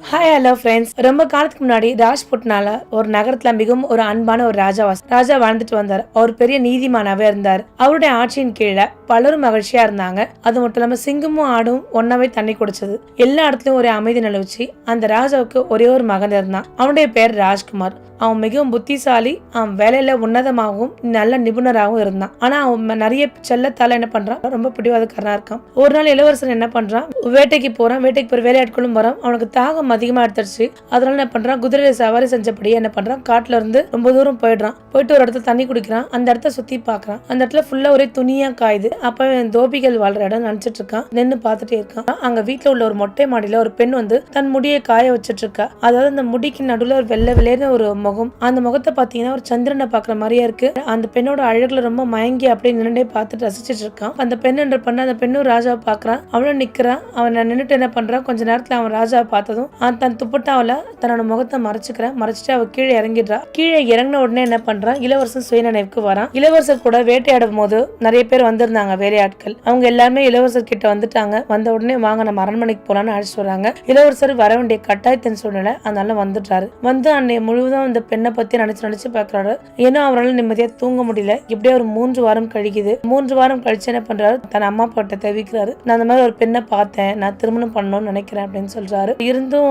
Hi hello friends ரொம்ப காலத்துக்கு முன்னாடி ராஜ்புட்னால ஒரு நகரத்துல மிகவும் ஒரு அன்பான ஒரு ராஜாவாஸ் ராஜா வாழ்ந்துட்டு வந்தார். அவர் பெரிய நீதிமானாவே இருந்தார். அவருடைய ஆட்சியின் கீழே பலரும் மகிழ்ச்சியா இருந்தாங்க. அது மட்டும் இல்லாம சிங்கமும் ஆடும் ஒன்னாவே தண்ணி குடிச்சது. எல்லா இடத்துலயும் ஒரே அமைதி நிலவுச்சு. அந்த ராஜாவுக்கு ஒரே ஒரு மகன் இருந்தான். அவனுடைய பேர் ராஜ்குமார். அவன் மிகவும் புத்திசாலி அவன் வேலையில உன்னதமாகவும் நல்ல நிபுணராகவும் இருந்தான். ஆனா அவன் நிறைய செல்லத்தால என்ன பண்றான்? ரொம்ப பிடிவாதக்காரனா இருக்கான். ஒரு நாள் இளவரசன் என்ன பண்றான்? வேட்டைக்கு போறான். வேட்டைக்கு போற வேலையாட்களும் வரான். அவனுக்கு தாகம் அதிகமாக எடுத்துருச்சு. அதனால என்ன பண்ணுறான் குதிரையில சவாரி செஞ்சபடியே என்ன பண்ணுறான் காட்டில் இருந்து ரொம்ப தூரம் போயிடுறான். போயிட்டு ஒரு இடத்துல தண்ணி குடிக்கிறான். அந்த இடத்த சுற்றி பார்க்குறான் அந்த இடத்துல ஃபுல்லாக ஒரே துணியாக காயுது. அப்போ தோபிகள் வாழ்ற இடம் நினச்சிட்டு இருக்கான். நின்று பார்த்துட்டே இருக்கான். அங்கே வீட்டில் உள்ள ஒரு மொட்டை மாடியில் ஒரு பெண் வந்து தன் முடியை காய வச்சுட்டு இருக்கா. அதாவது அந்த முடிக்கு நடுவில் ஒரு வெள்ளை வெள்ளைன்னு ஒரு முகம். அந்த முகத்தை பார்த்தீங்கன்னா ஒரு சந்திரனை பார்க்குற மாதிரியே இருக்கு. அந்த பெண்ணோட அழகுல ரொம்ப மயங்கி அப்படியே நின்னுட்டே பார்த்துட்டு ரசிச்சிட்டு இருக்கான். அந்த பெண் என்ற பண்ண அந்த பெண்ணும் ராஜாவை பார்க்குறான் அவனும் நிற்கிறான் அவன் நின்றுட்டு என்ன பண்ணுறான் கொஞ்ச நேரத்தில் அவன் ராஜாவை பார்த்ததும் தன் துப்பட்டாவில் தன்னோட முகத்தை மறைச்சுக்கிறான். மறைச்சிட்டு அவள் கீழே இறங்கிடுறா. கீழே இறங்கின உடனே என்ன பண்றான்? இளவரசன் சுயநினைவுக்கு வரான். இளவரசர் கூட வேட்டையாடும் போது நிறைய பேர் வந்திருந்தாங்க வேலையாட்கள் அவங்க எல்லாருமே இளவரசர் கிட்ட வந்துட்டாங்க. வந்த உடனே வாங்க நம்ம அரண்மனைக்கு போலான்னு அழைச்சிட்டு வராங்க. இளவரசர் வர வேண்டிய கட்டாயத்தின் சூழ்நிலை அதனால வந்துட்டாரு வந்து அன்னைய முழுவதும் இந்த பெண்ணை பத்தி நினைச்சு நினைச்சு பாக்குறாரு. ஏன்னா அவரால் நிம்மதியா தூங்க முடியல. இப்படியே ஒரு மூன்று வாரம் கழிக்குது. மூன்று வாரம் கழிச்சு என்ன பண்றாரு? தன் அம்மா பாட்டை தெரிவிக்கிறாரு. நான் அந்த மாதிரி ஒரு பெண்ணை பார்த்தேன். நான் திருமணம் பண்ணணும்னு நினைக்கிறேன் அப்படின்னு சொல்றாரு. இருந்தும்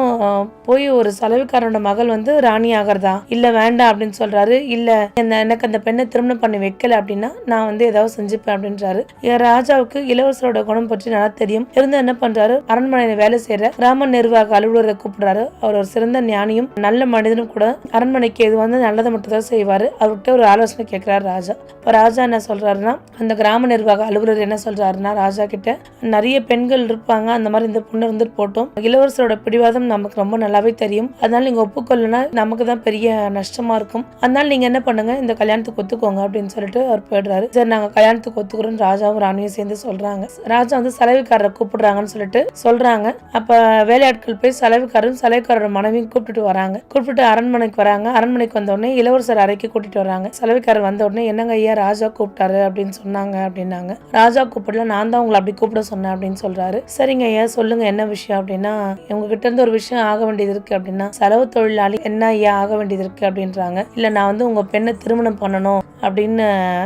போய் ஒரு சலவைக்காரனோட மகள் வந்து ராணி ஆகிறதா? இல்ல வேண்டாம் அப்படின்னு சொல்றாரு. இல்ல என்ன- எனக்கு அந்த பெண்ணை திருமணம் பண்ணி வைக்கல அப்படின்னா நான் வந்து ஏதாவது செஞ்சுப்பேன் அப்படின்றாரு. என் ராஜாவுக்கு இளவரசரோட குணம் பற்றி நல்லா தெரியும். இருந்து என்ன பண்றாரு? அரண்மனையில வேலை செய்யற கிராம நிர்வாக அலுவலரை கூப்பிடுறாரு. அவர் ஒரு சிறந்த ஞானியும் நல்ல மனிதனும் கூட. அரண்மனைக்கு இது வந்து நல்லதை மட்டும் தான் செய்வாரு. அவர்கிட்ட ஒரு ஆலோசனை கேட்கிறாரு ராஜா. இப்ப ராஜா என்ன சொல்றாருன்னா அந்த கிராம நிர்வாக அலுவலர் என்ன சொல்றாருன்னா ராஜா கிட்ட நிறைய பெண்கள் இருப்பாங்க. அந்த மாதிரி இந்த பொண்ணு இருந்துட்டு போட்டோம். இளவரசரோட பிடிவாதம் நமக்கு ரொம்ப நல்லாவே தெரியும். அதனால நீங்க ஒப்புக்கொள்ளனா நமக்கு தான் பெரிய நஷ்டமா இருக்கும். அதனால நீங்க என்ன பண்ணுங்க இந்த கல்யாணத்துக்கு ஒத்துக்கோங்க அப்படின்னு சொல்லிட்டு அவர் போயிடுறாரு சரி நாங்க கல்யாணத்துக்கு ஒத்துக்கிறோம் ராஜாவும் ராணியும் சேர்ந்து சொல்றாங்க. ராஜா வந்து செலவுக்காரரை கூப்பிடுறாங்கன்னு சொல்லிட்டு சொல்றாங்க. அப்ப வேலையாட்கள் போய் செலவுக்காரரும் சலவைக்காரரோட மனைவியும் கூப்பிட்டுட்டு வராங்க. கூப்பிட்டு அரண்மனைக்கு வராங்க. அரண்மனைக்கு வந்த உடனே இளவரசர் அறைக்கு கூட்டிட்டு வராங்க. செலவுக்காரர் வந்த உடனே என்னங்க ஐயா ராஜா கூப்பிட்டாரு? அப்படின்னு சொன்னாங்க அப்படின்னாங்க. ராஜா கூப்பிடல நான் தான் உங்களை அப்படி கூப்பிட சொன்னேன் அப்படின்னு சொல்றாரு. சரிங்க ஐயா சொல்லுங்க என்ன விஷயம் அப்படின்னா உங்ககிட்ட இருந்து ஒரு விஷயம் ஆக வேண்டியது இருக்கு அப்படின்னா செலவு தொழிலாளி என்ன ஐயா ஆக வேண்டியது இருக்கு அப்படின்றாங்க. இல்ல நான் வந்து உங்க பெண்ணை திருமணம் பண்ணணும் அப்படின்னு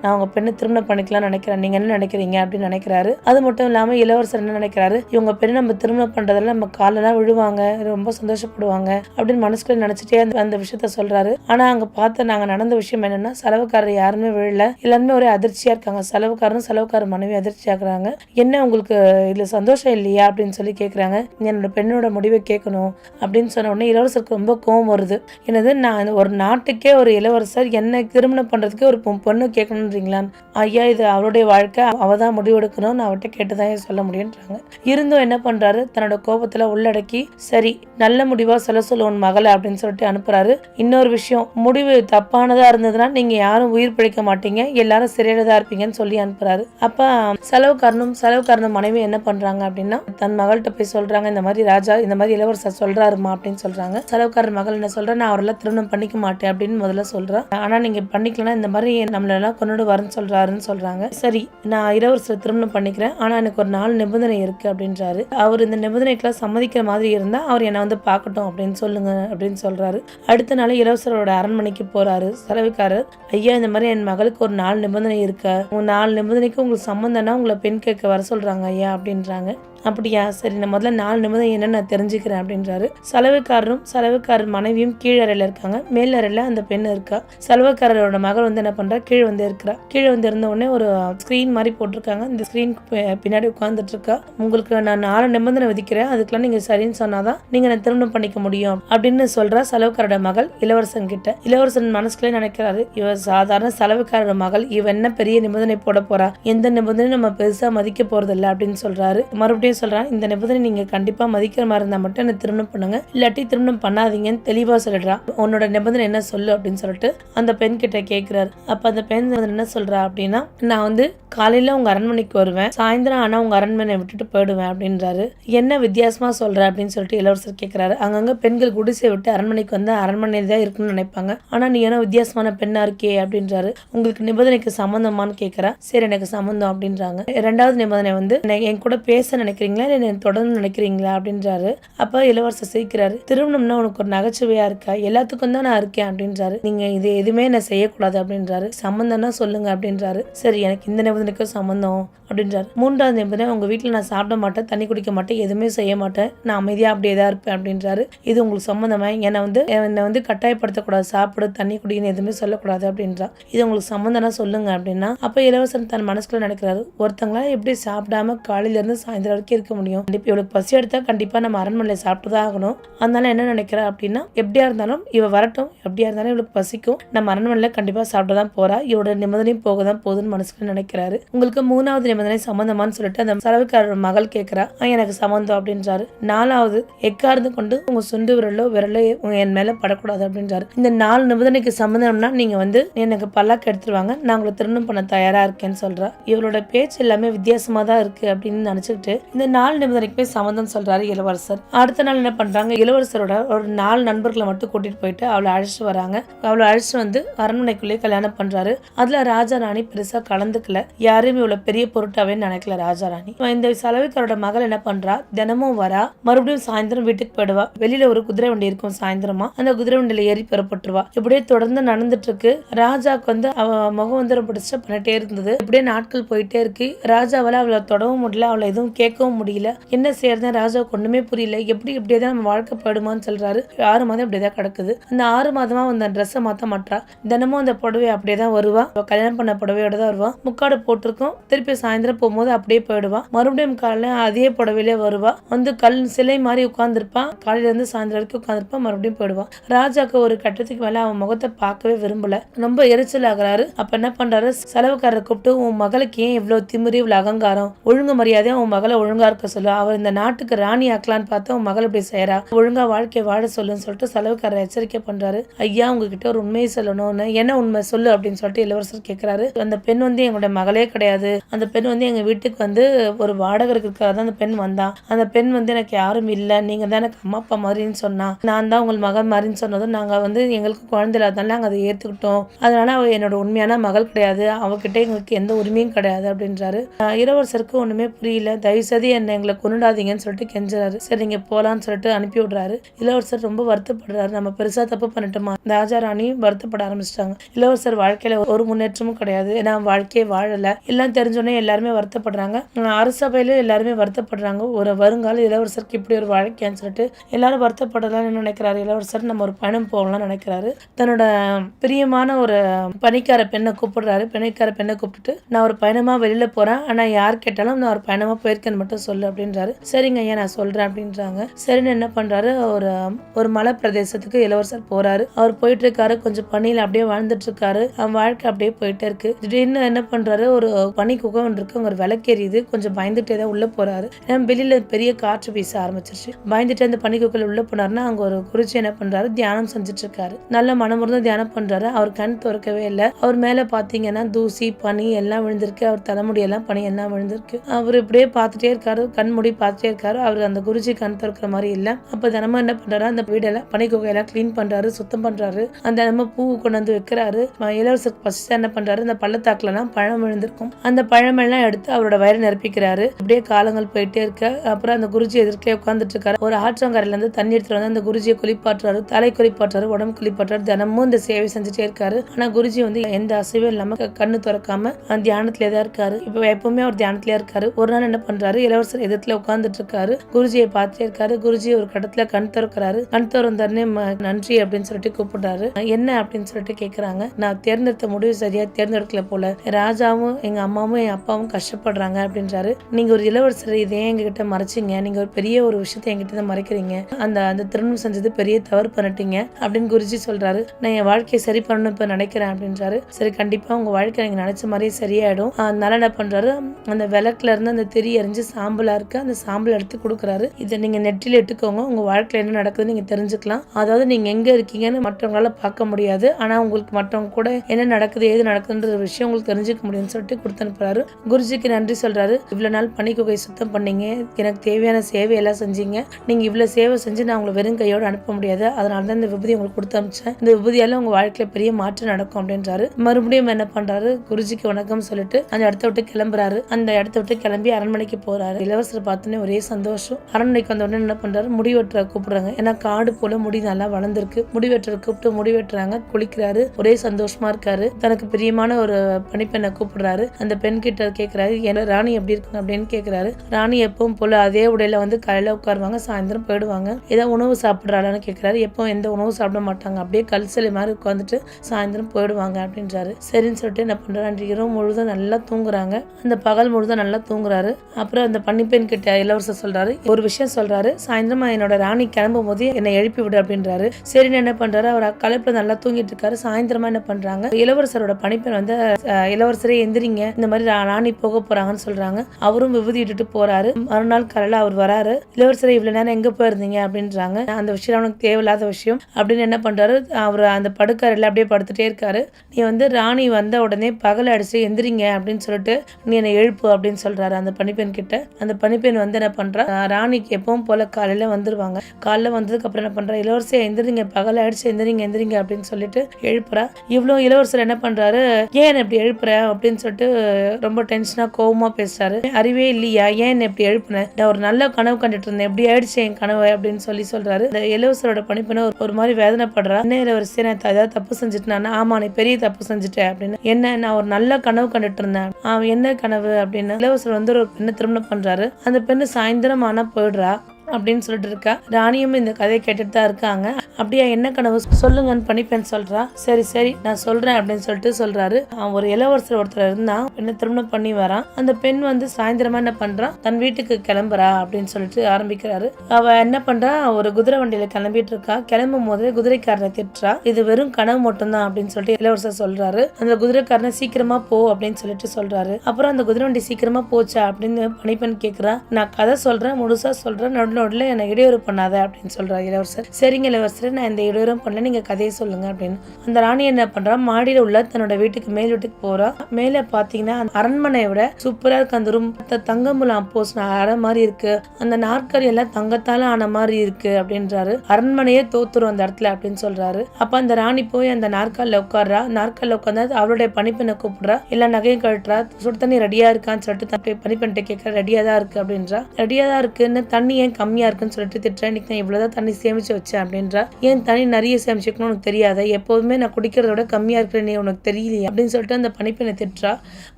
நான் உங்க பெண்ணை திருமணம் பண்ணிக்கலாம் நினைக்கிறேன். நீங்க என்ன நினைக்கிறீங்க? அப்படின்னு நினைக்கிறாரு. அது மட்டும் இல்லாம இளவரசர் என்ன நினைக்கிறாரு? இவங்க பெண்ணை நம்ம திருமணம் பண்றதுல நம்ம காலெல்லாம் விழுவாங்க. ரொம்ப சந்தோஷப்படுவாங்க அப்படின்னு மனசுக்குள்ள நினைச்சிட்டே அந்த விஷயத்த சொல்றாரு. ஆனா அங்க பார்த்து நாங்க நடந்த விஷயம் என்னன்னா செலவுக்காரர் யாருமே விழல. எல்லாருமே ஒரே அதிர்ச்சியா இருக்காங்க. செலவுக்காரரும் செலவுக்காரர் மனைவி அதிர்ச்சியா இருக்கிறாங்க. என்ன உங்களுக்கு இதுல சந்தோஷம் இல்லையா? அப்படின்னு சொல்லி கேக்குறாங்க. என்னோட பெண்ணோட முடிவை இருக்கணும் அப்படின்னு சொன்ன உடனே இளவரசருக்கு ரொம்ப கோவம் வருது. என்னது நான் ஒரு நாட்டுக்கே ஒரு இளவரசர் என்ன திருமணம் பண்றதுக்கு ஒரு பொண்ணு கேட்கணுன்றீங்களா? ஐயா இது அவருடைய வாழ்க்கை அவ தான் முடிவெடுக்கணும் நான் அவர்கிட்ட கேட்டுதான் சொல்ல முடியுன்றாங்க. இருந்தும் என்ன பண்றாரு தன்னோட கோபத்தில் உள்ளடக்கி சரி நல்ல முடிவா சொல்ல சொல்ல உன் மகளை அப்படின்னு சொல்லிட்டு அனுப்புறாரு. இன்னொரு விஷயம் முடிவு தப்பானதா இருந்ததுன்னா நீங்க யாரும் உயிர் பிழைக்க மாட்டீங்க எல்லாரும் சிறையில் தான் இருப்பீங்கன்னு சொல்லி அனுப்புறாரு. அப்ப செலவுக்காரனும் செலவுக்காரனும் மனைவி என்ன பண்றாங்க அப்படின்னா தன் மகள்கிட்ட போய் சொல்றாங்க இந்த மாதிரி ராஜா இந்த மாதிரி இளவரசர் சார் சொல்றாருமா அப்படின்னு சொல்றாங்க. செலவுக்காரர் மகள் என்ன சொல்றேன் நான் அவரெல்லாம் திருமணம் பண்ணிக்க மாட்டேன் அப்படின்னு முதல்ல சொல்றேன் ஆனா நீங்க பண்ணிக்கலன்னா இந்த மாதிரி நம்மளெல்லாம் கொண்டு வரேன்னு சொல்றாருன்னு சொல்றாங்க. சரி நான் இளவரசர் திருமணம் பண்ணிக்கிறேன். ஆனா எனக்கு ஒரு நாலு நிபந்தனை இருக்கு அப்படின்றாரு. அவர் இந்த நிபந்தனைக்கெல்லாம் சம்மதிக்கிற மாதிரி இருந்தா அவர் என்னை வந்து பார்க்கட்டும் அப்படின்னு சொல்லுங்க அப்படின்னு சொல்றாரு. அடுத்த நாள் இளவரசரோட அரண்மனைக்கு போறாரு. செலவுக்காரர் ஐயா இந்த மாதிரி என் மகளுக்கு ஒரு நாலு நிபந்தனை இருக்க? உங்க நாலு நிபந்தனைக்கு உங்களுக்கு சம்மந்தம்னா உங்களை பெண் கேட்க வர சொல்றாங்க ஐயா அப்படின்றாங்க. அப்படியா? சரி நான் முதல்ல நாலு நிமிடம் என்னன்னு நான் தெரிஞ்சுக்கிறேன் அப்படின்றாரு. செலவுக்காரரும் செலவுக்காரர் மனைவியும் கீழ் அறையில இருக்காங்க. மேல் அறையில அந்த பெண் இருக்கா. செலவுக்காரரோட மகள் வந்து என்ன பண்றா? கீழே வந்து இருக்கிறா. கீழே வந்து இருந்த உடனே ஒரு ஸ்கிரீன் மாதிரி போட்டிருக்காங்க. இந்த ஸ்கிரீனுக்கு பின்னாடி உட்கார்ந்துட்டு இருக்கா. உங்களுக்கு நான் நாலு நிபந்தனை விதிக்கிறேன். அதுக்கெல்லாம் நீங்க சரின்னு சொன்னாதான் நீங்க நான் திருமணம் பண்ணிக்க முடியும். அப்படின்னு சொல்றா செலவுக்காரோட மகள் இளவரசன் கிட்ட. இளவரசன் மனசுக்குள்ளே நினைக்கிறாரு. இவ சாதாரண செலவுக்காரர் மகள். இவ என்ன பெரிய நிபந்தனை போட போறா? எந்த நிபந்தனையும் நம்ம பெருசா மதிக்க போறது அப்படின்னு சொல்றாரு. மறுபடியும் சொல்றான் இந்த நிபந்தனை நீங்க கண்டிப்பா மதிக்கிற மாதிரி இருந்தா மட்டும் என்ன திருமணம் பண்ணுங்க. இல்லாட்டி திருமணம் பண்ணாதீங்கன்னு தெளிவா சொல்லிடுறா உன்னோட நிபந்தனை என்ன சொல்லு அப்படின்னு சொல்லிட்டு அந்த பெண் கிட்ட கேக்குறாரு. அப்ப அந்த பெண் வந்து என்ன சொல்றா அப்படின்னா நான் வந்து காலையில உங்க அரண்மனைக்கு வருவேன். சாயந்தரம் ஆனா உங்க அரண்மனை விட்டுட்டு போயிடுவேன் அப்படின்றாரு. என்ன வித்தியாசமா சொல்ற அப்படின்னு சொல்லிட்டு இளவரசர் கேட்கிறாரு அங்கங்க பெண்கள் குடிசை விட்டு அரண்மனைக்கு வந்து அரண்மனையில் தான் இருக்குன்னு நினைப்பாங்க. ஆனா நீ என்ன வித்தியாசமான பெண்ணா இருக்கே அப்படின்றாரு. உங்களுக்கு நிபந்தனைக்கு சம்மந்தமான்னு கேட்கறா சரி எனக்கு சம்மந்தம் அப்படின்றாங்க. ரெண்டாவது நிபந்தனை வந்து என் கூட பேச நினைக்கிறீங்களா? இல்லை என்னை தொடர்ந்து நினைக்கிறீங்களா? அப்படின்றாரு. அப்ப இளவரசர் சிரிக்கிறாரு. திருமணம்னா உனக்கு ஒரு நகைச்சுவையா இருக்கா? எல்லாத்துக்கும் தான் நான் இருக்கேன் அப்படின்றாரு. நீங்க இது எதுவுமே நான் செய்யக்கூடாது அப்படின்றாரு. சம்மந்தம்னா சொல்லுங்க அப்படின்றாரு. சரி எனக்கு இந்த நிபந்தனைக்கும் சம்மந்தம் அப்படின்றாரு. மூன்றாவது நிபந்தனை உங்க வீட்டில் நான் சாப்பிட மாட்டேன் தண்ணி குடிக்க மாட்டேன் எதுவுமே செய்ய மாட்டேன். நான் அமைதியா அப்படியே தான் இருப்பேன் அப்படின்றாரு. இது உங்களுக்கு சம்மந்தமா என்னை வந்து என்னை வந்து கட்டாயப்படுத்தக்கூடாது. சாப்பிடு தண்ணி குடின்னு எதுவுமே சொல்லக்கூடாது அப்படின்றா. இது உங்களுக்கு சம்மந்தம்னா சொல்லுங்க அப்படின்னா அப்ப இளவரசன் தன் மனசுக்குள்ள நடக்கிறாரு ஒருத்தங்களால எப்படி சாப்பிடாம காலையில இருந்து சாயந்தரம் வரைக்கும் இருக்க முடியும்? இப்போ இவளுக்கு பசி எடுத்தா கண்டிப்பா நம்ம அரண்மனையில சாப்பிட்டு தான் ஆகணும். அதனால என்ன நினைக்கிறா அப்படின்னா எப்படியா இருந்தாலும் இவ வரட்டும் எப்படியா இருந்தாலும் இவளுக்கு பசிக்கும். நம்ம அரண்மனையில் கண்டிப்பாக சாப்பிட்டு தான் போறா. இவரோட நிபந்தனையும் போக தான் போகுதுன்னு மனசுக்குள்ள நினைக்கிறாரு. உங்களுக்கு மூணாவது நிபந்தனை சம்மந்தமான்னு சொல்லிட்டு அந்த சரவுக்காரோட மகள் கேட்கிறா எனக்கு சம்மந்தம் அப்படின்றாரு. நாலாவது எக்கார்ந்து கொண்டு உங்க சுண்டு விரலோ விரலோ என் மேல படக்கூடாது அப்படின்றாரு. இந்த நாலு நிபந்தனைக்கு சம்மந்தம்னா நீங்க வந்து எனக்கு பல்லாக்கு எடுத்துருவாங்க நான் உங்களை திருமணம் பண்ண தயாரா இருக்கேன்னு சொல்றா. இவரோட பேச்சு எல்லாமே வித்தியாசமா தான் இருக்கு அப்படின்னு நினைச்சுக்கிட்டு இந்த நாலு நிபந்தனைக்குமே சம்மந்தம் சொல்றாரு இளவரசர். அடுத்த நாள் என்ன பண்றாங்க? இளவரசரோட ஒரு நாலு நண்பர்களை மட்டும் கூட்டிட்டு போயிட்டு அவளை அழைச்சிட்டு வராங்க. அவளை அழைச்சிட்டு வந்து அரண்மனைக்குள்ளேயே கல்யாணம் பண்றாரு. அதுல ராஜா ராணி பெருசா கலந்துக்கல. யாரையும் இவ்வளவு பெரிய பொருட்டாவே நினைக்கல ராஜா ராணி. இந்த சலவைக்காரோட மகள் என்ன பண்றா? தினமும் வரா. மறுபடியும் சாயந்தரம் வீட்டுக்கு போயிடுவா. வெளியில ஒரு குதிரை வண்டி இருக்கும் சாயந்தரமா. அந்த குதிரை வண்டியில ஏறி பெறப்பட்டுருவா. இப்படியே தொடர்ந்து நடந்துட்டு இருக்கு. ராஜாக்கு வந்து அவ முகம் வந்து ரொம்ப டிஸ்டர்ப் பண்ணிட்டே இருந்தது. இப்படியே நாட்கள் போயிட்டே இருக்கு. ராஜாவால அவளை தொடவும் முடியல. அவளை எதுவும் கேட்கவும் முடியல. என்ன செய்யறதுன்னு ராஜாவுக்கு ஒண்ணுமே புரியல. எப்படி இப்படியே தான் நம்ம வாழ்க்கை போயிடுமான்னு சொல்கிறாரு ஆறு மாதம் இப்படியே தான் கிடக்குது. அந்த ஆறு மாதமா அந்த ட்ரெஸ்ஸை மாற்ற மாட்டா. தினமும் அந்த புடவை அப்படியே தான் வருவா கல்யாணம் பண்ண புடவையோட தான் வருவா. முக்காடு போட்டிருக்கோம். திருப்பி சாயந்தரம் போகும்போது அப்படியே போயிடுவா. மறுபடியும் காலையில அதே புடவையிலே வருவா. வந்து கல் சிலை மாதிரி உட்காந்துருப்பா காலையில இருந்து சாயந்தரம் வரைக்கும் உட்காந்துருப்பா மறுபடியும் போயிடுவா. ராஜாக்கு ஒரு கட்டத்துக்கு மேல அவன் முகத்தை பார்க்கவே விரும்பல. ரொம்ப எரிச்சல் ஆகுறாரு. அப்ப என்ன பண்றாரு? செலவுக்காரரை கூப்பிட்டு உன் மகளுக்கு ஏன் இவ்வளவு திமிரி இவ்வளவு அகங்காரம்? ஒழுங்கு மரியாதையா உன் மகளை ஒழுங்கா இருக்க சொல்லு. அவர் இந்த நாட்டுக்கு ராணி ஆக்கலான்னு பார்த்தா உன் மகள் இப்படி செய்யறா ஒழுங்கா வாழ்க்கை வாழ சொல்லுன்னு சொல்லிட்டு செலவுக்காரர் எச்சரிக்கை பண்றாரு. ஐயா உங்ககிட்ட ஒரு உண்மையை சொல்லணும்னு. என்ன உண்மை? சொல்லு அப்படின்னு சொல்லிட்டு இளவரசர் கேட்கிறாரு அந்த பெண் வந்து எங்களுடைய மகளே கிடையாது. அந்த பெண் வந்து எங்க வீட்டுக்கு வந்து ஒரு வாடகைக்காக தான் அந்த பெண் வந்தா. அந்த பெண் வந்து எனக்கு யாரும் இல்லை. நீங்க தான் எனக்கு அம்மா அப்பா மாதிரின்னு சொன்னா. நான் தான் உங்கள் மகள் மாதிரின்னு சொன்னதும் நாங்க வந்து எங்களுக்கு குழந்தை இல்லாதனால நாங்கள் அதை ஏத்துக்கிட்டோம். அதனால அவ என்னோட உண்மையான மகள் கிடையாது. அவகிட்ட எங்களுக்கு எந்த உரிமையும் கிடையாது அப்படின்றாரு. இளவரசருக்கு ஒண்ணுமே புரியல. தயவுசதி என்ன எங்களை கொண்டுடாதீங்கன்னு சொல்லிட்டு கெஞ்சுறாரு. சரி நீங்க போகலான்னு சொல்லிட்டு அனுப்பி விடுறாரு. இளவரசர் ரொம்ப வருத்தப்படுறாரு. நம்ம பெருசாக தப்பு பண்ணிட்டோமா? ராஜா ராணி வருத்தப்பட ஆரம்பிச்சிட்டாங்க. இளவரசர் வாழ்க்கையில் ஒரு முன்னேற்றமும் கிடையாது. ஏன்னா வாழ்க்கையை வாழலை. எல்லாம் தெரிஞ்சோடனே எல்லாருமே வருத்தப்படுறாங்க. ஆஹ் அரசபையில எல்லாருமே வருத்தப்படுறாங்க. ஒரு வருங்கால இளவரசருக்கு இப்படி ஒரு வாழ்க்கைன்னு சொல்லிட்டு எல்லாரும் வருத்தப்படலாம்னு நினைக்கிறாரு? இளவரசர் நம்ம ஒரு பயணம் போகலாம்னு நினைக்கிறாரு. தன்னோட பிரியமான ஒரு பணிக்கார பெண்ணை கூப்பிடுறாரு. பணிக்கார பெண்ணை கூப்பிட்டுட்டு நான் ஒரு பயணமாக வெளியில் போகிறேன் ஆனால் யார் கேட்டாலும் நான் ஒரு பயணமாக போயிருக்கேன்னு மட்டும் சொல்லு அப்படின்றாரு. சரிங்க ஐயா நான் சொல்கிறேன் அப்படின்றாங்க. சரின்னு என்ன பண்ணுறாரு ஒரு ஒரு மலை பிரதேசத்துக்கு இளவரசர் போகிறாரு அவர் போயிட்டு இருக்காரு கொஞ்சம் பனியில் அப்படியே வாழ்ந்துட்டு இருக்காரு அவன் வாழ்க்கை அப்படியே போயிட்டே இருக்கு. திடீர்னு என்ன பண்ணுறாரு ஒரு பனி குகம் இருக்கு. அங்கே ஒரு விளக்கேறியுது கொஞ்சம் பயந்துட்டே தான் உள்ளே போகிறாரு ஏன்னா வெளியில் பெரிய காற்று வீச ஆரம்பிச்சிருச்சு. பயந்துட்டு அந்த பனிக்குள்ள உள்ளே போனாருன்னா அங்கே ஒரு குறிச்சி என்ன பண்ணுறாரு தியானம் செஞ்சுட்டு இருக்காரு நல்ல மனமுறந்து தியானம் பண்ணுறாரு அவர் கண் திறக்கவே இல்லை. அவர் மேலே பார்த்தீங்கன்னா தூசி பனி எல்லாம் விழுந்திருக்கு. அவர் தலைமுடியெல்லாம் பனி எல்லாம் விழுந்திருக்கு. அவர் இப்படியே பார்த்துட்டே இருக்காரு. கண் மூடி பார்த்துட்டே இருக்காரு. அவர் அந்த குருஜி கண் திறக்கிற மாதிரி இல்லை. அப்போ தினமும் என்ன பண்றாரு? அந்த வீடெல்லாம் பனி குகையெல்லாம் க்ளீன் பண்றாரு சுத்தம் பண்றாரு. அந்த தினமும் பூ கொண்டு வந்து வைக்கிறாரு. இளவரசருக்கு ஃபர்ஸ்ட் என்ன பண்றாரு? அந்த பள்ளத்தாக்குல பழம் விழுந்திருக்கும். அந்த பழமெல்லாம் எடுத்து அவரோட வயிறு நிரப்பிக்கிறாரு. அப்படியே காலங்கள் போயிட்டே இருக்க. அப்புறம் அந்த குருஜி எதிர்க்கே உட்காந்துட்டு இருக்காரு. ஒரு ஆற்றங்கரையில இருந்து தண்ணி எடுத்துட்டு வந்து அந்த குருஜியை குளிப்பாட்டுறாரு தலை குளிப்பாட்டுறாரு உடம்பு குளிப்பாட்டுறாரு தினமும் இந்த சேவை செஞ்சுட்டே இருக்காரு. ஆனா குருஜி வந்து எந்த அசைவும் இல்லாம கண்ணு திறக்காம அந்த தியானத்திலே தான் இருக்காரு. இப்ப எப்பவுமே அவர் தியானத்திலே இருக்காரு. ஒரு நாள் என்ன பண்றாரு? இளவரசர் எதிர்த்துல உட்காந்துட்டு இருக்காரு. குருஜியை பார்த்துட்டே இருக்காரு. குருஜி ஒரு கடத்துல கண் திறக்கிறாரு. கண் திறந்தாருனே நன்றி அப்படின்னு சொல்லிட்டு கூப்பிடுறாரு. என்ன அப்படின்னு சொல்லிட்டு கேக்குறாங்க. நான் தேர்ந்தெடுத்த முடிவு சரியா தேர்ந்தெடுக்கல போல. ராஜாவும் எங்க அம்மாவும் என் அப்பாவும் கஷ்டப்படுறாங்க அப்படின்றாரு. நீங்க ஒரு இளவரசர் இதே எங்ககிட்ட மறைச்சிங்க? நீங்க ஒரு பெரிய ஒரு விஷயத்தை என்கிட்ட தான் மறைக்கிறீங்க. அந்த அந்த திருமணம் செஞ்சது பெரிய தவறு பண்ணிட்டீங்க அப்படின்னு குருஜி சொல்றாரு. நான் என் வாழ்க்கையை சரி பண்ணணும் இப்ப நினைக்கிறேன் அப்படின்றாரு. சரி கண்டிப்பா உங்க வாழ்க்கை நீங்க நினைச்ச மாதிரியே சரியாயிடும். அதனால என்ன பண்றாரு? அந்த விளக்குல இருந்து அந்த திரி எரிஞ்சு சாம்பலா இருக்கு. அந்த சாம்பல் எடுத்து கொடுக்குறாரு. இதை நீங்க வெற்றியில் இட்டுக்கோங்க உங்கள் வாழ்க்கையில் என்ன நடக்குதுன்னு நீங்கள் தெரிஞ்சுக்கலாம். அதாவது நீங்கள் எங்கே இருக்கீங்கன்னு மற்றவங்களால பார்க்க முடியாது. ஆனால் உங்களுக்கு மற்றவங்க கூட என்ன நடக்குது ஏது நடக்குதுன்ற விஷயம் உங்களுக்கு தெரிஞ்சுக்க முடியும்னு சொல்லிட்டு கொடுத்து அனுப்புறாரு. குருஜிக்கு நன்றி சொல்கிறாரு இவ்வளோ நாள் பனிக்குகை சுத்தம் பண்ணீங்க. எனக்கு தேவையான சேவை எல்லாம் செஞ்சீங்க. நீங்கள் இவ்வளோ சேவை செஞ்சு நான் உங்களை வெறும் கையோடு அனுப்ப முடியாது. அதனால தான் இந்த விபதி உங்களுக்கு கொடுத்து அனுப்பிச்சேன். இந்த விபதியால் உங்கள் வாழ்க்கையில் பெரிய மாற்றம் நடக்கும் அப்படின்றாரு. மறுபடியும் என்ன பண்ணுறாரு குருஜிக்கு வணக்கம் சொல்லிட்டு அந்த இடத்த விட்டு கிளம்புறாரு. அந்த இடத்த விட்டு கிளம்பி அரண்மனைக்கு போகிறாரு இளவரசர் பார்த்தோன்னே ஒரே சந்தோஷம். அரண்மனைக்கு வந்த உடனே என்ன பண்றாரு முடி வெட்டுற கூப்பிடுறாங்க. ஏன்னா காடு போல முடி நல்லா வளர்ந்துருக்கு. முடி வெட்டுற கூப்பிட்டு முடி வெட்டுறாங்க. குளிக்கிறாரு. ஒரே சந்தோஷமா இருக்காரு. தனக்கு பிரியமான ஒரு பணிப்பெண்ணை கூப்பிடுறாரு. அந்த பெண் கிட்ட கேட்கிறாரு என்ன ராணி எப்படி இருக்கு அப்படின்னு கேட்கிறாரு ராணி எப்பவும் போல அதே உடையில வந்து காலையில உட்காருவாங்க சாயந்தரம் போயிடுவாங்க. ஏதாவது உணவு சாப்பிடுறாளான்னு கேட்கிறாரு எப்பவும் எந்த உணவு சாப்பிட மாட்டாங்க. அப்படியே கல் சிலை மாதிரி உட்காந்துட்டு சாயந்தரம் போயிடுவாங்க அப்படின்றாரு. சரின்னு சொல்லிட்டு என்ன பண்றாரு? அன்றைக்கு இரவு முழுதும் நல்லா தூங்குறாங்க. அந்த பகல் முழுதும் நல்லா தூங்குறாரு. அப்புறம் அந்த பன்னிப்பெண் கிட்ட இளவரசர் சொல்றாரு ஒரு விஷயம் சொல்றாரு. சாயந்தரம் என்னோட ராணி கிளம்பும் போது என்னை எழுப்பி விடு அப்படின்றாரு. சரின்னு என்ன பண்றாரு? அவர் கலப்புல நல்லா தூங்கிட்டு இருக்காரு. சாயந்தரமா என்ன பண்றாங்க? இளவரசரோட பணிப்பெண் வந்து இளவரசரே எந்திரிங்க. இந்த மாதிரி ரா- ராணி போக போறாங்கன்னு சொல்றாங்க. அவரும் விபூதி இட்டுட்டு போறாரு. மறுநாள் காலையில அவர் வராரு. இளவரசரை இவ்வளவு நேரம் எங்க போயிருந்தீங்க? அப்படின்றாங்க. அந்த விஷயம் அவனுக்கு தேவையில்லாத விஷயம். அப்படின்னு என்ன பண்றாரு? அவர் அந்த படுக்கறையில அப்படியே படுத்துட்டே இருக்காரு. நீ வந்து ராணி வந்த உடனே பகல் அடிச்சு எந்திரிங்க அப்படின்னு சொல்லிட்டு நீ என்னை எழுப்பு அப்படின்னு சொல்றாரு அந்த பணிப்பெண் கிட்ட. அந்த பணிப்பெண் வந்து என்ன பண்றா? ராணிக்கு எப்பவும் போல காலையில் வந்துடுவாங்க காலைல வந்ததுக்கு அப்புறம் என்ன பண்ணுறா இளவரசியை எந்திரிங்க பகல் அடிச்சு எந்திரிங்க எந்திரிங்க அப்படின்னு சொல்லிட்டு எழுப்புறா. இவ்வளோ இளவரசர் என்ன பண்றாரு? ஏன் இப்படி எழுப்புற? அப்படின்னு சொல்லிட்டு ரொம்ப டென்ஷனா கோபமாக பேசுறாரு. அறிவே இல்லையா? ஏன் இப்படி எழுப்புனேன் நான் ஒரு நல்ல கனவு கண்டுட்டு இருந்தேன். எப்படி ஆயிடுச்சு என் கனவு அப்படின்னு சொல்லி சொல்றாரு. இந்த இளவரசரோட பணிப்பெண்ண ஒரு- மாதிரி வேதனைப்படுறா. என்ன இளவரசி நான் ஏதாவது தப்பு செஞ்சுட்டேன் ஆமா நீ பெரிய தப்பு செஞ்சுட்டேன் அப்படின்னு. என்ன? நான் ஒரு நல்ல கனவு கண்டுட்டு இருந்தேன். அவன் என்ன கனவு? அப்படின்னு. இளவரசர் வந்து ஒரு பெண்ணை திருமணம் பண்றாரு. அந்த பெண்ணு சாயந்தரம் ஆனா போயிடுறா. அப்படின்னு சொல்லிட்டு இருக்கா. ராணியும் இந்த கதையை கேட்டுட்டு தான் இருக்காங்க. அப்படியா என்ன கனவு? சொல்லுங்கன்னு பணிப்பெண் சொல்றா. சரி சரி நான் சொல்றேன் அப்படின்னு சொல்லிட்டு சொல்றாரு. அவன் ஒரு இளவரசர் ஒருத்தர் இருந்தான். பெண்ணை திருமணம் பண்ணி வரான். அந்த பெண் வந்து சாயந்தரமா என்ன பண்றான் தன் வீட்டுக்கு கிளம்புறா அப்படின்னு சொல்லிட்டு ஆரம்பிக்கிறாரு. அவ என்ன பண்றா? ஒரு குதிரை வண்டியில கிளம்பிட்டு இருக்கா. கிளம்பும் போதே குதிரைக்காரனை திட்டுறா. இது வெறும் கனவு மட்டும்தான் அப்படின்னு சொல்லிட்டு இளவரசர் சொல்றாரு. அந்த குதிரைக்காரனை சீக்கிரமா போ அப்படின்னு சொல்லிட்டு சொல்றாரு. அப்புறம் அந்த குதிரை வண்டி சீக்கிரமா போச்சா அப்படின்னு பணிப்பெண் கேக்குறா. நான் கதை சொல்றேன் முழுசா சொல்றேன் நடு என்னை இடையூறு பண்ணாத அப்படின்னு சொல்றா இளவரசர். சரிங்க இளவரசர் நான் இந்த இடையூறும் பண்ணல. நீங்க கதையை சொல்லுங்க அப்படின்னு. அந்த ராணி என்ன பண்றா? மாடியில உள்ள தன்னோட வீட்டுக்கு மேல் வீட்டுக்கு போறா. மேல பாத்தீங்கன்னா அந்த அரண்மனையை விட சூப்பரா இருக்கு அந்த ரூம் தங்கமுலாம் போஸ் அரை மாதிரி இருக்கு. அந்த நாற்கரி எல்லாம் தங்கத்தால ஆன மாதிரி இருக்கு அப்படின்றாரு. அரண்மனையே தோத்துரும் அந்த இடத்துல அப்படின்னு சொல்றாரு. அப்ப அந்த ராணி போய் அந்த நாற்காலில உட்கார்றா. நாற்காலில உட்காந்து அவளுடைய பணிப்பெண்ணை கூப்பிடுறா. எல்லா நகையும் கழட்டுறா. சுடு தண்ணி ரெடியா இருக்கான்னு சொல்லிட்டு தன்னுடைய பணிப்பெண்கிட்ட கேட்க ரெடியா தான் இருக்கு அப்படின்றா. ரெடியா தான் இருக்குன்னு தண்ணி ஏன் கம்மியாக இருக்குன்னு சொல்லிட்டு திட்டுறேன் இன்னைக்கு நான் இவ்வளவுதான் தண்ணி சேமிச்சு வச்சேன் அப்படின்றா. ஏன் தண்ணி நிறைய சேமிச்சுக்கணும் உனக்கு தெரியாத? எப்போதுமே நான் குடிக்கிறத விட கம்மியாக இருக்கிற நீ உனக்கு தெரியலையே அப்படின்னு சொல்லிட்டு அந்த பனிப்பெண்ணை திட்டுறா.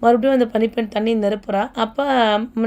மறுபடியும் அந்த பனிப்பெண் தண்ணி நிரப்புறா. அப்போ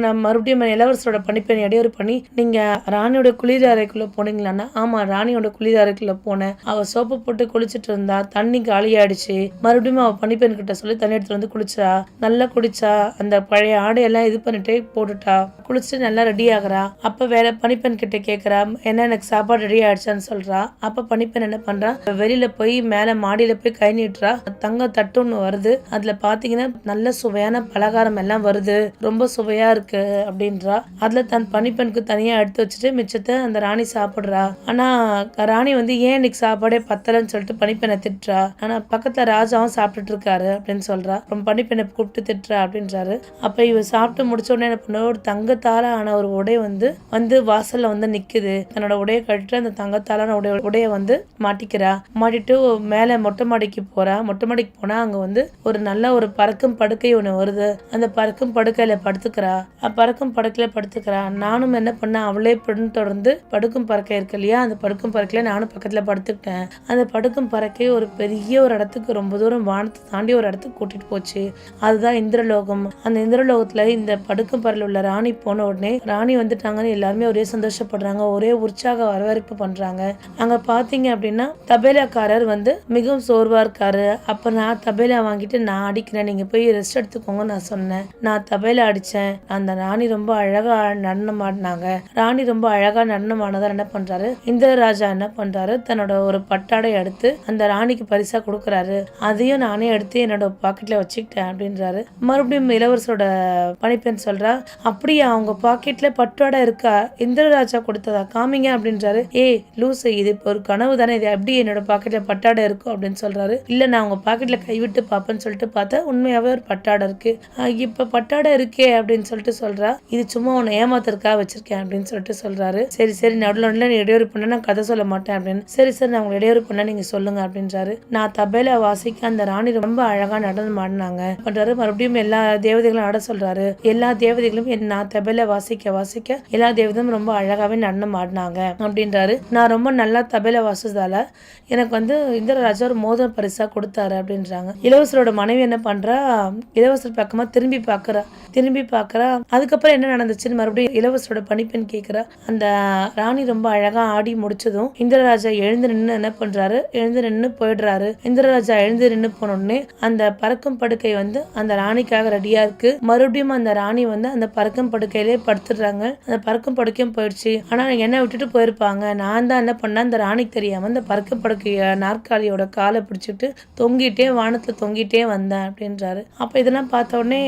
நான் மறுபடியும் இளவரசரோட பனிப்பெண் இடையூறு பண்ணி நீங்கள் ராணியோட குளிர் அறைக்குள்ளே போனீங்களான்னா ஆமாம் ராணியோட குளிர் அறைக்குள்ளே போனேன். அவள் சோப்பு போட்டு குளிச்சிட்டு இருந்தா தண்ணி காலியாயிடுச்சு. மறுபடியும் அவள் பனிப்பெண் கிட்ட சொல்லி தண்ணி எடுத்துட்டு வந்து குளிச்சா நல்லா குடிச்சா அந்த பழைய ஆடையெல்லாம் இது பண்ணிட்டு போட்டுட்டா. குளிச்சுட்டு நல்லா ரெடி ஆகுறா. அப்போ வேற பனிப்பெண் கிட்ட கேட்குறா என்ன எனக்கு சாப்பாடு ரெடி ஆயிடுச்சான்னு சொல்றா. அப்போ பனிப்பெண் என்ன பண்றான் வெளியில போய் மேலே மாடியில போய் கை நீட்டுறா. தங்க தட்டு ஒன்று வருது. அதுல பாத்தீங்கன்னா நல்ல சுவையான பலகாரம் எல்லாம் வருது. ரொம்ப சுவையா இருக்கு அப்படின்றா. அதுல தன் பனிப்பெண்ணுக்கு தனியா எடுத்து வச்சுட்டு மிச்சத்தை அந்த ராணி சாப்பிடுறா. ஆனா ராணி வந்து ஏன் இன்னைக்கு சாப்பாடே பத்தலன்னு சொல்லிட்டு பனிப்பெண்ணை திட்டுறா. ஆனா பக்கத்துல ராஜாவும் சாப்பிட்டுட்டு இருக்காரு அப்படின்னு சொல்றா. அப்புறம் பணிப்பெண்ணை கூப்பிட்டு திட்டுறா அப்படின்றாரு. அப்ப இவ சாப்பிட்டு முடிச்ச உடனே என்ன பண்ண ஒரு தங்கத்தால ஆன ஒரு உடை வந்து வந்து வாசல்ல வந்து நிக்குது. தன்னோட உடையை கட்டிட்டு அந்த தங்கத்தாலான உடைய உடைய வந்து மாட்டிக்கிறா. மாட்டிட்டு மேல மொட்டை மாடிக்கு போறா. மொட்டை மாடிக்கு போனா அங்க வந்து ஒரு நல்ல ஒரு பறக்கும் படுக்கை ஒண்ணு வருது. அந்த பறக்கும் படுக்கையில படுத்துக்கிறா. பறக்கும் படுக்கையில படுத்துக்கிறா. நானும் என்ன பண்ணேன் அவளே பின் தொடர்ந்து படுக்கும் பறக்கை இருக்கு இல்லையா? அந்த படுக்கும் பறக்கையில நானும் பக்கத்துல படுத்துக்கிட்டேன். அந்த படுக்கும் பறக்கை ஒரு பெரிய ஒரு இடத்துக்கு ரொம்ப தூரம் வானத்தை தாண்டி ஒரு இடத்துக்கு கூட்டிட்டு போச்சு. அதுதான் இந்திரலோகம். அந்த இந்திரலோகத்துல இந்த படுக்கும் பறல உள்ள ராணி போன உடனே ராணி வந்துட்டாங்கன்னு எல்லாருமே ஒரே சந்தோஷப்படுறாங்க ஒரே உற்சாக வரவேற்பு பண்றாங்க. அங்க பாத்தீங்க அப்படின்னா தபேலாக்காரர் வந்து மிகவும் சோர்வா இருக்காரு. அப்ப நான் தபேலா வாங்கிட்டு நான் அடிக்கிறேன் நீங்க போய் ரெஸ்ட் எடுத்துக்கோங்க நான் சொன்னேன். நான் தபேலா அடிச்சேன். அந்த ராணி ரொம்ப அழகா நடனம் ஆடினாங்க ராணி ரொம்ப அழகா நடனம் ஆனதால் என்ன பண்றாரு? இந்திரராஜா என்ன பண்றாரு? தன்னோட ஒரு பட்டாடை எடுத்து அந்த ராணிக்கு பரிசா கொடுக்குறாரு. அதையும் நானே எடுத்து என்னோட பாக்கெட்ல வச்சுக்கிட்டேன் அப்படின்றாரு. மறுபடியும் இளவரசரோட பணிப்பெண் சொல்றா அப்படியே அவங்க பாக்கெட்ல பட்டாடை இருக்கா? இந்த இந்திரராஜா கொடுத்ததா? காமிங்க அப்படின்றாரு. ஏ லூசு இது இப்போ ஒரு கனவு தானே இது எப்படி என்னோட பாக்கெட்ல பட்டாடை இருக்கும் அப்படின்னு சொல்றாரு. இல்ல நான் உங்க பாக்கெட்ல கைவிட்டு பார்ப்பேன்னு சொல்லிட்டு பார்த்தா உண்மையாவே ஒரு பட்டாடை இருக்கு. இப்ப பட்டாடை இருக்கே அப்படின்னு சொல்லிட்டு சொல்றா. இது சும்மா உன்னை ஏமாத்துறதுக்காக வச்சிருக்கேன் அப்படின்னு சொல்லிட்டு சொல்றாரு. சரி சரி நடுவில் நடுவில் நீ இடையூறு பண்ண நான் கதை சொல்ல மாட்டேன் அப்படின்னு. சரி சரி நான் உங்களை இடையூறு பண்ண நீங்க சொல்லுங்க அப்படின்றாரு. நான் தபையில வாசிக்க அந்த ராணி ரொம்ப அழகா நடனம் ஆடினாங்க. பண்றாரு. மறுபடியும் எல்லா தேவதைகளும் ஆட சொல்றாரு. எல்லா தேவதைகளும் என் நான் தபையில வாசிக்க வாசிக்க எல்லா தேவதையும் ரொம்ப அழகாகவே நடனம் ஆடினாங்க அப்படின்றாரு. நான் ரொம்ப நல்லா தபையில வாசிச்சதால எனக்கு வந்து இந்திரராஜா ஒரு மோதிரம் பரிசா கொடுத்தாரு அப்படின்றாங்க. இளவரசரோட மனைவி என்ன பண்றா? இளவரசர் பக்கமா திரும்பி பார்க்கறா திரும்பி பார்க்கறா அதுக்கப்புறம் என்ன நடந்துச்சுன்னு மறுபடியும் இளவரசரோட பணிப்பெண் கேட்குறா அந்த ராணி ரொம்ப அழகா ஆடி முடிச்சதும் இந்திரராஜா எழுந்து நின்று என்ன பண்றாரு? எழுந்து நின்று போயிடுறாரு. இந்திரராஜா எழுந்து நின்று போனோடனே அந்த பறக்கும் படுக்கை வந்து அந்த ராணிக்காக ரெடியா இருக்கு. மறுபடியும் அந்த ராணி வந்து அந்த பறக்கும் படுக்கையிலே படுத்துடுறாங்க. அந்த பறக்கும் படுக்கையும் போயிடுச்சு. ஆனால் என்னை விட்டுட்டு போயிருப்பாங்க. நான் தான் என்ன பண்ணேன்? அந்த ராணிக்கு தெரியாமல் அந்த பறக்க படுக்கைய நாற்காலியோட காலை பிடிச்சிட்டு தொங்கிட்டே வானத்தில் தொங்கிட்டே வந்தேன் அப்படின்றாரு. அப்போ இதெல்லாம் பார்த்த உடனே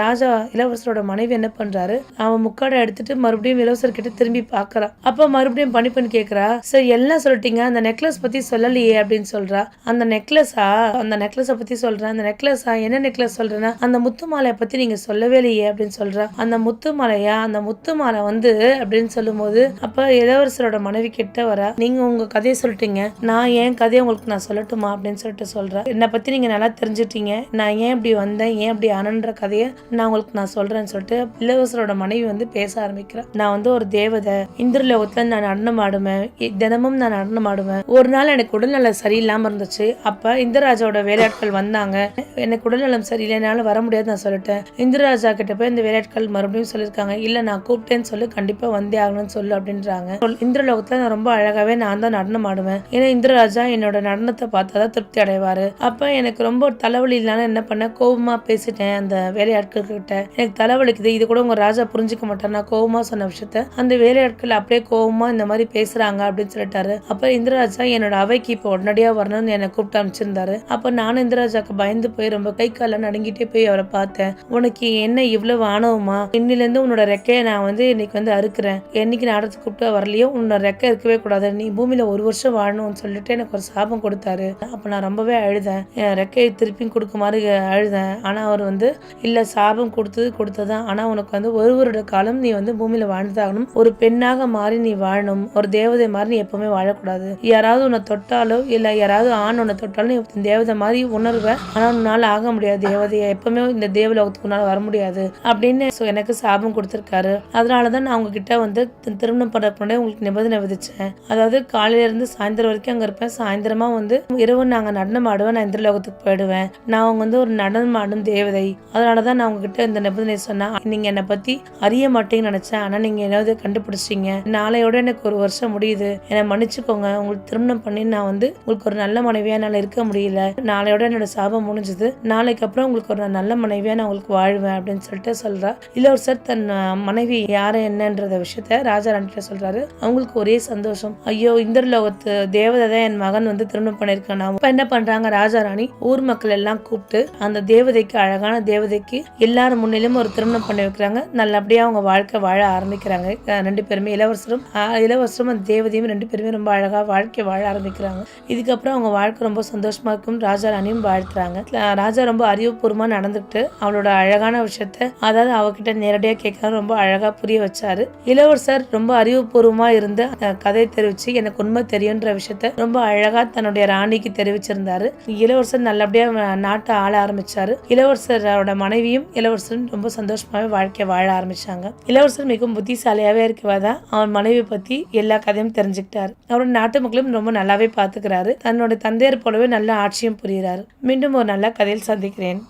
ராஜா இளவரசரோட மனைவி என்ன பண்ணுறாரு அவன் முக்காடை எடுத்துட்டு மறுபடியும் இளவரசர் கிட்ட திரும்பி பார்க்குறான் அப்போ மறுபடியும் பண்ணி பண்ணி கேட்குறா சரி எல்லாம் சொல்லிட்டீங்க. அந்த நெக்லஸ் பற்றி சொல்லலையே அப்படின்னு சொல்றா. அந்த நெக்லஸா? அந்த நெக்லஸை பற்றி சொல்கிறேன் அந்த நெக்லஸா? என்ன நெக்லஸ் சொல்கிறேன்னா அந்த முத்து மாலையை பற்றி நீங்கள் சொல்லவே இல்லையே அப்படின்னு சொல்றா. அந்த முத்து மாலையா? அந்த முத்து மாலை வந்து அப்படின்னு சொல்லும்போது அப்ப இளவரசரோட மனைவி கிட்ட வர நீங்க உங்க கதையை சொல்லிட்டீங்க. நான் ஏன் கதையை உங்களுக்கு நான் சொல்லட்டுமா? அப்படின்னு சொல்லிட்டு சொல்றேன் என்னை பத்தி நீங்க நல்லா தெரிஞ்சுட்டீங்க. நான் ஏன் இப்படி வந்தேன்? ஏன் இப்படி ஆனன்ற கதையை நான் உங்களுக்கு நான் சொல்றேன்னு சொல்லிட்டு இளவரசரோட மனைவி வந்து பேச ஆரம்பிக்கிறேன் நான் வந்து ஒரு தேவதை. இந்திரலோகத்துல நான் நடனம் ஆடுவேன். தினமும் நான் நடனம் ஆடுவேன். ஒரு நாள் எனக்கு உடல்நலம் சரியில்லாம இருந்துச்சு. அப்ப இந்திரராஜாவோட வேலையாட்கள் வந்தாங்க. எனக்கு உடல்நலம் சரியில்லை. வர முடியாது நான் சொல்லிட்டேன். இந்திரராஜா கிட்ட போய் இந்த வேலையாட்கள் மறுபடியும் சொல்லியிருக்காங்க. இல்ல நான் கூப்பிட்டேன்னு சொல்லி கண்டிப்பா ஆகணும்னு சொல்லு அப்படின்றாங்க. சொல்- இந்திரலோகத்துல நான் ரொம்ப அழகாவே நான் தான் நடனம் ஆடுவேன். ஏன்னா இந்திரராஜா என்னோட நடனத்தை பார்த்தாதான் திருப்தி அடைவாரு. அப்ப எனக்கு ரொம்ப தலைவலி இல்லாம என்ன பண்ண கோபமா பேசிட்டேன் அந்த வேலையாட்கள் கிட்ட எனக்கு தலைவலிக்குது இது கூட உங்க ராஜா புரிஞ்சுக்க மாட்டார். நான் கோபமா சொன்ன விஷயத்த அந்த வேலையாட்கள் அப்படியே கோபமா இந்த மாதிரி பேசுறாங்க அப்படின்னு சொல்லிட்டாரு. அப்ப இந்திரராஜா என்னோட அவைக்கு இப்போ உடனடியா வரணும்னு என்னை கூப்பிட்டு அனுப்பிச்சிருந்தாரு. அப்ப நானும் இந்திரராஜாக்கு பயந்து போய் ரொம்ப கை கால நடுங்கிட்டே போய் அவரை பார்த்தேன். உனக்கு என்ன இவ்வளவு ஆணவமா? இன்னில இருந்து உன்னோட ரெக்கையை நான் வந்து இன்னைக்கு வந்து அறுக்கிறேன். என்றைக்கு நாடகத்துக்கு கூப்பிட்டு வரலையோ? உன்னோட ரெக்கை இருக்கவே கூடாது. நீ பூமியில் ஒரு வருஷம் வாழணும்னு சொல்லிட்டு எனக்கு ஒரு சாபம் கொடுத்தாரு. அப்போ நான் ரொம்பவே அழுதேன். என் ரெக்கையை திருப்பி கொடுக்குமாறு அழுதேன். ஆனால் அவர் வந்து இல்லை சாபம் கொடுத்தது கொடுத்ததான் ஆனால் உனக்கு வந்து ஒரு வருட காலம் நீ வந்து பூமியில் வாழ்ந்தாகணும். ஒரு பெண்ணாக மாறி நீ வாழணும். ஒரு தேவதை மாதிரி நீ எப்பவுமே வாழக்கூடாது. யாராவது உன்னை தொட்டாலோ இல்லை யாராவது ஆண் உன்னை தொட்டாலும் நீ தேவதை மாதிரி உணர்வேன் ஆனால் உன்னால் ஆக முடியாது. தேவதையை எப்பவுமே இந்த தேவலோகத்துக்கு உன்னால் வர முடியாது. அப்படின்னு எனக்கு சாபம் கொடுத்துருக்காரு. அதனால தான் நான் உங்ககிட்ட வந்து வந்து திருமணம் பண்றதுக்கு உங்களுக்கு நிபந்தனை விதிச்சேன். அதாவது காலையில இருந்து சாயந்தரம் வரைக்கும் அங்க இருப்பேன். சாயந்தரமா வந்து இரவு நாங்க நடனம் ஆடுவேன் நான் இந்திரலோகத்துக்கு போயிடுவேன். நான் அவங்க வந்து ஒரு நடனம் ஆடும் தேவதை. அதனாலதான் நான் உங்ககிட்ட இந்த நிபந்தனை சொன்னேன். நீங்க என்னை பத்தி அறிய மாட்டேங்கன்னு நினைச்சேன். ஆனா நீங்க ஏதாவது கண்டுபிடிச்சிங்க நாளையோட எனக்கு ஒரு வருஷம் முடியுது. என்னை மன்னிச்சுக்கோங்க. உங்களுக்கு திருமணம் பண்ணி நான் வந்து உங்களுக்கு ஒரு நல்ல மனைவியா என்னால் இருக்க முடியல. நாளையோட என்னோட சாபம் முடிஞ்சது. நாளைக்கு அப்புறம் உங்களுக்கு ஒரு நல்ல மனைவியா நான் உங்களுக்கு வாழ்வேன் அப்படின்னு சொல்லிட்டு சொல்றா. சார் தன் மனைவி யாரு என்னன்றத விஷயத்த ராஜா ராணிகிட்ட சொல்றாரு. அவங்களுக்கு ஒரே சந்தோஷம். ஐயோ இந்திரலோகத்து தேவதை தான் என் மகன் வந்து திருமணம் பண்ணிருக்கான் இப்ப என்ன பண்றாங்க ராஜா ராணி? ஊர் மக்கள் எல்லாம் கூப்பிட்டு அந்த தேவதைக்கு அழகான தேவதைக்கு எல்லாரும் முன்னிலும் ஒரு திருமணம் பண்ணி வைக்கிறாங்க. நல்லபடியா அவங்க வாழ்க்கை வாழ ஆரம்பிக்கிறாங்க. ரெண்டு பேருமே இளவரசரும் இளவரசரும் அந்த தேவதையும் ரெண்டு பேருமே ரொம்ப அழகா வாழ்க்கை வாழ ஆரம்பிக்கிறாங்க. இதுக்கப்புறம் அவங்க வாழ்க்கை ரொம்ப சந்தோஷமா இருக்கும். ராஜா ராணியும் வாழ்த்துறாங்க. ராஜா ரொம்ப அறிவுபூர்வமா நடந்துக்கிட்டு அவளோட அழகான விஷயத்த அதாவது அவகிட்ட நேரடியா கேட்க ரொம்ப அழகா புரிய வச்சாரு. இளவரசர் சார் ரொம்ப அறிவுபூர்வமா இருந்து அந்த கதையை தெரிவிச்சு எனக்கு உண்மை தெரியுன்ற விஷயத்த ரொம்ப அழகா தன்னுடைய ராணிக்கு தெரிவிச்சிருந்தாரு. இளவரசர் நல்லபடியா நாட்டை ஆள ஆரம்பிச்சாரு. இளவரசரோட மனைவியும் இளவரசரும் ரொம்ப சந்தோஷமாவே வாழ்க்கை வாழ ஆரம்பிச்சாங்க. இளவரசர் மிகவும் புத்திசாலியாவே இருக்கவாதான் அவன் மனைவி பத்தி எல்லா கதையும் தெரிஞ்சுக்கிட்டாரு. அவரோட நாட்டு மக்களும் ரொம்ப நல்லாவே பாத்துக்கிறாரு. தன்னோட தந்தையர் போலவே நல்ல ஆட்சியும் புரியுறாரு. மீண்டும் ஒரு நல்ல கதையில் சந்திக்கிறேன்.